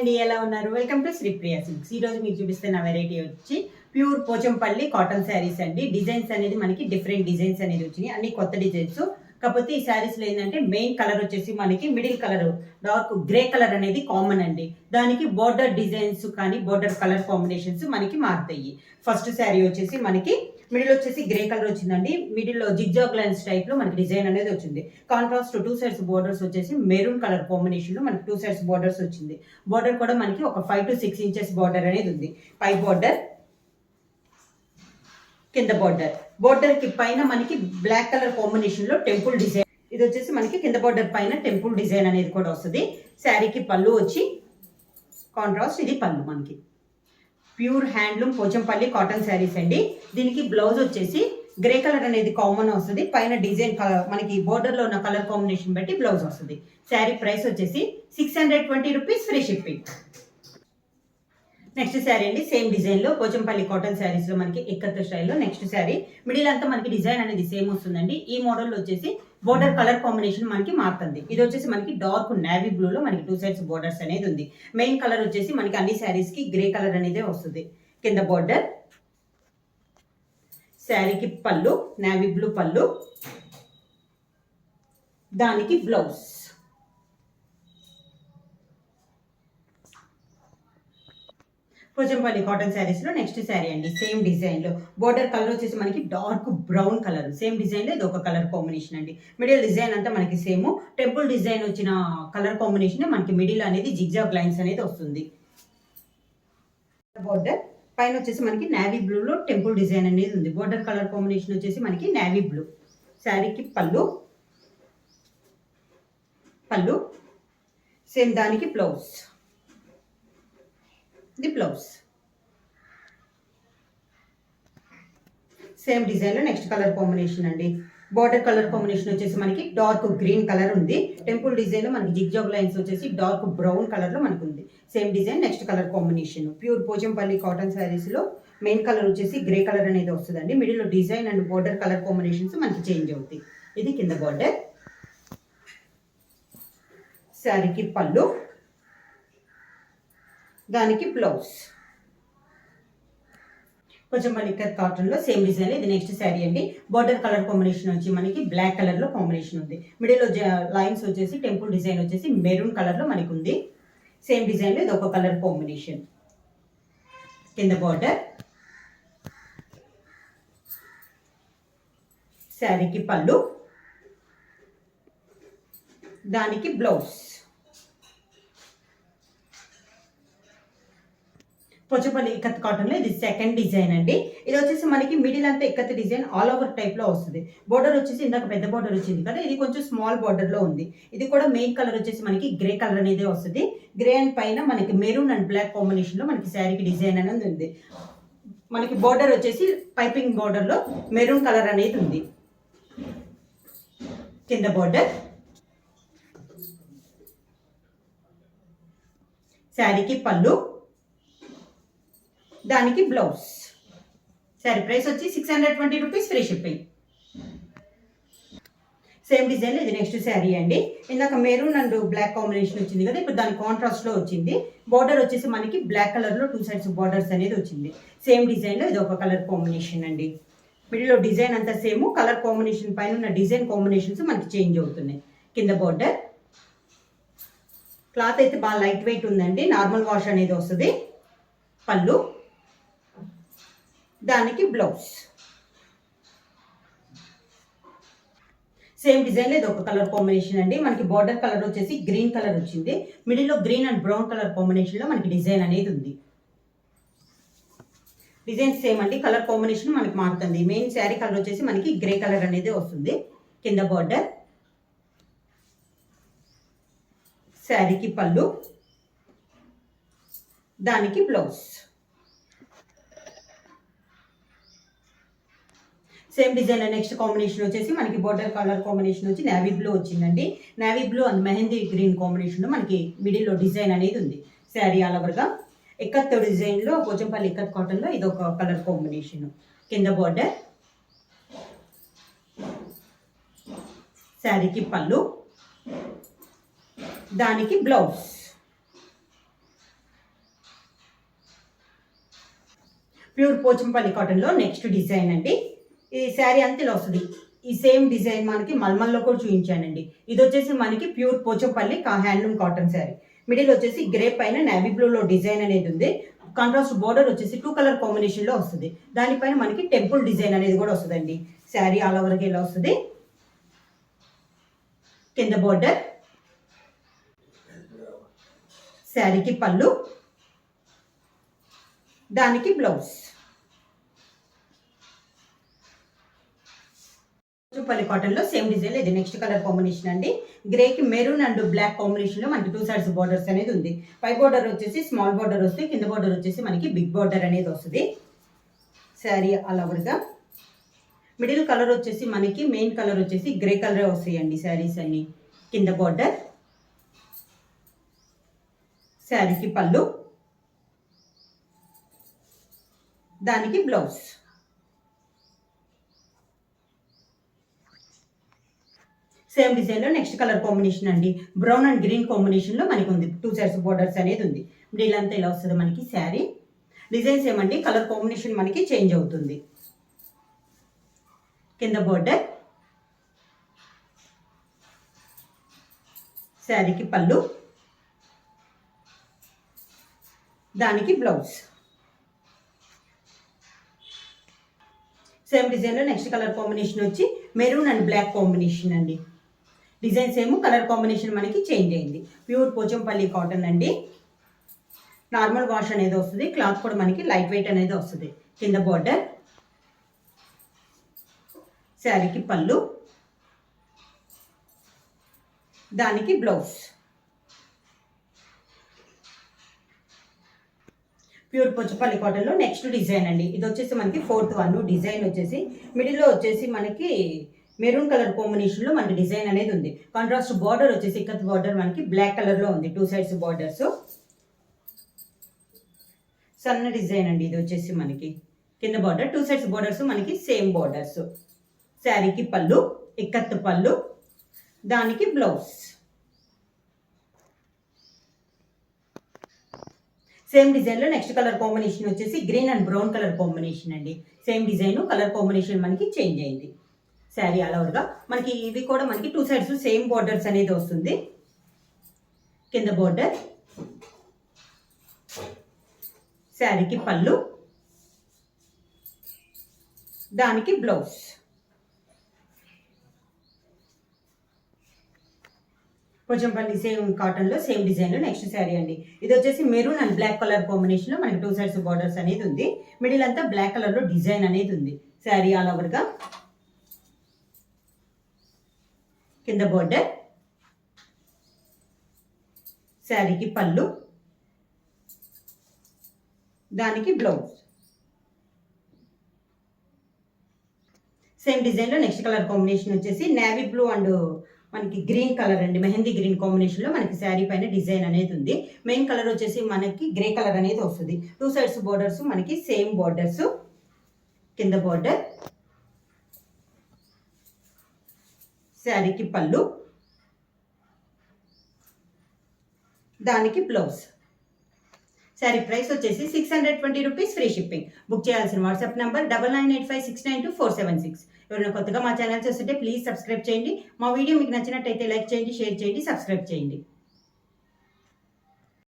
అండి ఎలా ఉన్నారు? వెల్కమ్ టు శ్రీప్రియ సిల్క్స్ ఈరోజు రోజు మీకు చూపిస్తున్న వెరైటీ వచ్చి ప్యూర్ పోచంపల్లి కాటన్ శారీస్ అండి. డిజైన్స్ అనేది మనకి డిఫరెంట్ డిజైన్స్ అనేది వచ్చినాయి. అన్ని కొత్త డిజైన్స్ కాకపోతే ఈ శారీస్లో ఏంటంటే మెయిన్ కలర్ వచ్చేసి మనకి middle colour dark grey colour అనేది కామన్ అండి. దానికి బోర్డర్ డిజైన్స్ కానీ బోర్డర్ కలర్ కాంబినేషన్స్ మనకి మారుతాయి. ఫస్ట్ శారీ వచ్చేసి మనకి మిడిల్ వచ్చేసి గ్రే కలర్ వచ్చిందండి. మిడిల్లో జిగ్జాగ్ లైన్స్ టైప్లో మనకి డిజైన్ అనేది వచ్చింది. కాంట్రాస్ట్ టూ సైడ్స్ బోర్డర్స్ వచ్చేసి మెరూన్ కలర్ కాంబినేషన్లో మనకి టూ సైడ్స్ బోర్డర్స్ వచ్చింది. బోర్డర్ కూడా మనకి ఒక five to six inches border అనేది ఉంది. పై బోర్డర్ కింద బోర్డర్ బోర్డర్కి పైన మనకి బ్లాక్ కలర్ కాంబినేషన్లో టెంపుల్ డిజైన్ ఇది వచ్చేసి మనకి కింద బోర్డర్ పైన టెంపుల్ డిజైన్ అనేది కూడా వస్తుంది. శారీకి పళ్ళు వచ్చి కాంట్రాస్ట్ ఇది పళ్ళు మనకి. Pure handloom Pochampally cotton saris అండి. దీనికి బ్లౌజ్ వచ్చేసి గ్రే కలర్ అనేది కామన్ వస్తుంది. పైన డిజైన్ కలర్ మనకి బోర్డర్లో ఉన్న కలర్ కాంబినేషన్ బట్టి బ్లౌజ్ వస్తుంది. శారీ ప్రైస్ వచ్చేసి six hundred twenty rupees free shipping next sari అండి సేమ్ డిజైన్లో కోచంపల్లి పోచంపల్లి కాటన్ శారీస్లో మనకి ఎక్కత్త స్టైల్లో నెక్స్ట్ శారీ. మిడిల్ అంతా మనకి డిజైన్ అనేది సేమ్ వస్తుందండి. ఈ మోడల్ వచ్చేసి బోర్డర్ కలర్ కాంబినేషన్ మనకి మారుతుంది. ఇది వచ్చేసి మనకి డార్క్ నేవీ బ్లూలో మనకి టూ సైడ్స్ బోర్డర్స్ అనేది ఉంది. మెయిన్ కలర్ వచ్చేసి మనకి అన్ని శారీస్కి గ్రే కలర్ అనేది వస్తుంది. కింద బోర్డర్ శారీకి పళ్ళు నేవీ బ్లూ పళ్ళు దానికి బ్లౌజ్. పోచంపల్లి కాటన్ శారీస్లో నెక్స్ట్ శారీ అండి సేమ్ డిజైన్లో. బోర్డర్ కలర్ వచ్చేసి మనకి డార్క్ బ్రౌన్ కలర్ సేమ్ డిజైన్లో ఇది ఒక కలర్ కాంబినేషన్ అండి. మిడిల్ డిజైన్ అంతా మనకి సేమ్ టెంపుల్ డిజైన్ వచ్చిన కలర్ కాంబినేషన్ మనకి మిడిల్ అనేది జిగ్జాగ్ లైన్స్ అనేది వస్తుంది. బోర్డర్ పైన వచ్చేసి మనకి నావీ బ్లూలో టెంపుల్ డిజైన్ అనేది ఉంది. బోర్డర్ కలర్ కాంబినేషన్ వచ్చేసి మనకి నావీ బ్లూ శారీకి పళ్ళు. పళ్ళు. సేమ్ దానికి బ్లౌజ్ ది బ్లౌజ్ సేమ్ డిజైన్లో నెక్స్ట్ కలర్ కాంబినేషన్ అండి. బార్డర్ కలర్ కాంబినేషన్ వచ్చేసి మనకి డార్క్ గ్రీన్ కలర్ ఉంది. టెంపుల్ డిజైన్లో మనకి జిగ్జాగ్ లైన్స్ వచ్చేసి డార్క్ బ్రౌన్ కలర్లో మనకు ఉంది same design next colour combination pure Pochampally cotton శారీస్లో మెయిన్ కలర్ వచ్చేసి గ్రే కలర్ అనేది వస్తుందండి. మిడిల్లో design and border colour combinations మనకి చేంజ్ అవుతాయి. ఇది కింద బార్డర్ శారీకి పళ్ళు. దానికి బ్లౌజ్. కొంచెం మనకి కాటన్లో సేమ్ డిజైన్ ఇది నెక్స్ట్ శారీ అండి. బార్డర్ కలర్ కాంబినేషన్ వచ్చి మనకి బ్లాక్ కలర్లో కాంబినేషన్ ఉంది. మిడిల్లో లైన్స్ వచ్చేసి టెంపుల్ డిజైన్ వచ్చేసి మెరూన్ కలర్లో మనకు మనకి ఉంది సేమ్ డిజైన్లో ఇది ఒక కలర్ కాంబినేషన్ కింద బార్డర్ శారీకి పళ్ళు. దానికి బ్లౌజ్. పొచ్చపల్లి ఇక్కత్ కాటన్లో ఇది సెకండ్ డిజైన్ అండి. ఇది వచ్చేసి మనకి మిడిల్ అంతా ఇక్కత్ డిజైన్ ఆల్ ఓవర్ టైప్లో వస్తుంది. బోర్డర్ వచ్చేసి ఇందాక పెద్ద బోర్డర్ వచ్చింది కదా ఇది కొంచెం స్మాల్ బోర్డర్లో ఉంది. ఇది కూడా మెయిన్ కలర్ వచ్చేసి మనకి గ్రే కలర్ అనేది వస్తుంది. గ్రే అండ్ పైన మనకి మెరూన్ అండ్ బ్లాక్ కాంబినేషన్లో మనకి శారీకి డిజైన్ అనేది ఉంది. మనకి బోర్డర్ వచ్చేసి పైపింగ్ బోర్డర్లో మెరూన్ కలర్ అనేది ఉంది. కింద బోర్డర్ శారీకి పళ్ళు. దానికి బ్లౌజ్. సారీ ప్రైస్ వచ్చి six hundred twenty rupees free shipping same design ఇది నెక్స్ట్ శారీ అండి. ఇందాక మెరూన్ అండ్ బ్లాక్ కాంబినేషన్ వచ్చింది కదా ఇప్పుడు దాని కాంట్రాస్ట్లో వచ్చింది. బార్డర్ వచ్చేసి మనకి బ్లాక్ కలర్లో టూ సైడ్స్ బార్డర్స్ అనేది వచ్చింది. సేమ్ డిజైన్లో ఇది ఒక కలర్ కాంబినేషన్ అండి. మిడిల్లో డిజైన్ అంతా సేమ్ కలర్ కాంబినేషన్ పైన ఉన్న డిజైన్ కాంబినేషన్స్ మనకి చేంజ్ అవుతున్నాయి. కింద బార్డర్ క్లాత్ అయితే బాగా లైట్ వెయిట్ ఉందండి. నార్మల్ వాష్ అనేది వస్తుంది. పళ్ళు. దానికి బ్లౌజ్ సేమ్ డిజైన్ ఇది ఒక కలర్ కాంబినేషన్ అండి. మనకి బార్డర్ కలర్ వచ్చేసి గ్రీన్ కలర్ వచ్చింది. మిడిల్లో గ్రీన్ అండ్ బ్రౌన్ కలర్ కాంబినేషన్లో మనకి డిజైన్ అనేది ఉంది. డిజైన్ సేమ్ అండి. కలర్ కాంబినేషన్ మనకి మారుతుంది. మెయిన్ శారీ కలర్ వచ్చేసి మనకి గ్రే కలర్ అనేది వస్తుంది. కింద బార్డర్ శారీకి పళ్ళు. దానికి blouse same design next combination వచ్చేసి మనకి బోర్డర్ కలర్ కాంబినేషన్ వచ్చి నావీ బ్లూ వచ్చిందండి. Navy blue and mehndi green combination మనకి మిడిల్లో డిజైన్ అనేది ఉంది. శారీ ఆల్ ఓవర్గా ఎక్కత్ డిజైన్లో పోచంపల్లి ఎక్కత్ కాటన్లో ఇది ఒక కలర్ కాంబినేషన్ కింద బోర్డర్. శారీకి పళ్ళు. దానికి బ్లౌజ్. ప్యూర్ పోచంపల్లి కాటన్లో నెక్స్ట్ డిజైన్ అండి. ఈ శారీ అంతా ఇలా వస్తుంది. ఈ సేమ్ డిజైన్ మనకి మల్మల్లో కూడా చూపించానండి. ఇది వచ్చేసి మనకి pure Pochampally handloom cotton sari. Middle వచ్చేసి గ్రే పైన నేవీ బ్లూలో డిజైన్ అనేది ఉంది. కాంట్రాస్ట్ బోర్డర్ వచ్చేసి టూ కలర్ కాంబినేషన్లో వస్తుంది. దానిపైన మనకి టెంపుల్ డిజైన్ అనేది కూడా వస్తుందండి. శారీ ఆల్ ఓవర్కి ఇలా వస్తుంది? కింద బోర్డర్. శారీకి పళ్ళు. దానికి బ్లౌజ్. పల్లి కాటన్లో సేమ్ డిజైన్ ఇది నెక్స్ట్ కలర్ కాంబినేషన్ అండి. గ్రే కి మెరూన్ అండ్ బ్లాక్ కాంబినేషన్లో మనకి టూ సైడ్స్ బోర్డర్స్ అనేది ఉంది. పై బోర్డర్ వచ్చేసి స్మాల్ బోర్డర్ వస్తుంది. కింద బోర్డర్ వచ్చేసి మనకి బిగ్ బోర్డర్ అనేది వస్తుంది. Sari all over middle colour వచ్చేసి మనకి మెయిన్ కలర్ వచ్చేసి గ్రే కలర్ వస్తాయండి శారీస్ అన్ని. కింద బోర్డర్ శారీకి పళ్ళు. దానికి బ్లౌజ్ సేమ్ డిజైన్లో నెక్స్ట్ కలర్ కాంబినేషన్ అండి. బ్రౌన్ అండ్ గ్రీన్ కాంబినేషన్లో మనకి ఉంది టూ సైడ్స్ బోర్డర్స్ అనేది ఉంది నీళ్ళంతా అంతా ఇలా వస్తుంది మనకి శారీ. డిజైన్స్ ఏమండి కలర్ కాంబినేషన్ మనకి చేంజ్ అవుతుంది. కింద బోర్డర్. శారీకి పళ్ళు. దానికి బ్లౌజ్. సేమ్ డిజైన్లో నెక్స్ట్ కలర్ కాంబినేషన్ వచ్చి మెరూన్ అండ్ బ్లాక్ కాంబినేషన్ అండి. డిజైన్స్ ఏమో కలర్ కాంబినేషన్ మనకి చేంజ్ అయింది. ప్యూర్ పోచంపల్లి కాటన్ అండి. నార్మల్ వాష్ అనేది వస్తుంది. క్లాత్ కూడా మనకి లైట్ వెయిట్ అనేది వస్తుంది. కింద బార్డర్ శారీకి పళ్ళు. దానికి బ్లౌజ్ ప్యూర్ పొచ్చపల్లి కాటన్లో నెక్స్ట్ డిజైన్ అండి. ఇది వచ్చేసి మనకి ఫోర్త్ వన్ డిజైన్ వచ్చేసి మిడిల్లో వచ్చేసి మనకి మెరూన్ కలర్ కాంబినేషన్లో మనకి డిజైన్ అనేది ఉంది. కాంట్రాస్ట్ బార్డర్ వచ్చేసి ఇక్కత్ బార్డర్ మనకి బ్లాక్ కలర్లో ఉంది. టూ సైడ్స్ బార్డర్స్ సన్న డిజైన్ అండి. ఇది వచ్చేసి మనకి కింద బార్డర్ టూ సైడ్స్ బార్డర్స్ మనకి సేమ్ బార్డర్స్ శారీకి పళ్ళు ఇక్కత్ పళ్ళు దానికి బ్లౌజ్ సేమ్ డిజైన్లో నెక్స్ట్ కలర్ కాంబినేషన్ వచ్చేసి green and brown colour combination అండి. సేమ్ డిజైన్ కలర్ కాంబినేషన్ మనకి చేంజ్ అయింది. శారీ ఆల్ మనకి ఇవి కూడా మనకి టూ సైడ్స్ సేమ్ బోర్డర్స్ అనేది వస్తుంది. కింద బోర్డర్ శారీకి పళ్ళు. దానికి బ్లౌజ్ పోచంపల్లి సేమ్ కాటన్లో సేమ్ డిజైన్లో నెక్స్ట్ శారీ అండి. ఇది వచ్చేసి మెరూన్ అండ్ బ్లాక్ కలర్ కాంబినేషన్లో మనకి టూ సైడ్స్ బార్డర్స్ అనేది ఉంది. మిడిల్ అంతా బ్లాక్ కలర్లో డిజైన్ అనేది ఉంది. శారీ ఆల్ ఓవర్గా కింద బార్డర్ శారీకి పళ్ళు దానికి బ్లౌజ్ సేమ్ డిజైన్లో నెక్స్ట్ కలర్ కాంబినేషన్ వచ్చేసి నేవీ బ్లూ అండ్ మనకి గ్రీన్ కలర్ అండి. మెహందీ గ్రీన్ కాంబినేషన్లో మనకి శారీ పైన డిజైన్ అనేది ఉంది. మెయిన్ కలర్ వచ్చేసి మనకి గ్రే కలర్ అనేది వస్తుంది. టూ సైడ్స్ బోర్డర్స్ మనకి సేమ్ బోర్డర్స్ కింద బోర్డర్ శారీకి పళ్ళు దానికి బ్లౌజ్. శారీ ప్రైస్ వచ్చేసి six hundred twenty rupees free shipping. Book చేయాల్సిన WhatsApp number double nine eight five six nine two four seven six. ఎవరైనా కొత్తగా మా ఛానల్ చూస్తుంటే ప్లీజ్ సబ్స్క్రైబ్ చేయండి. మా వీడియో మీకు నచ్చినట్టయితే లైక్ చేయండి షేర్ చేయండి సబ్స్క్రైబ్ చేయండి.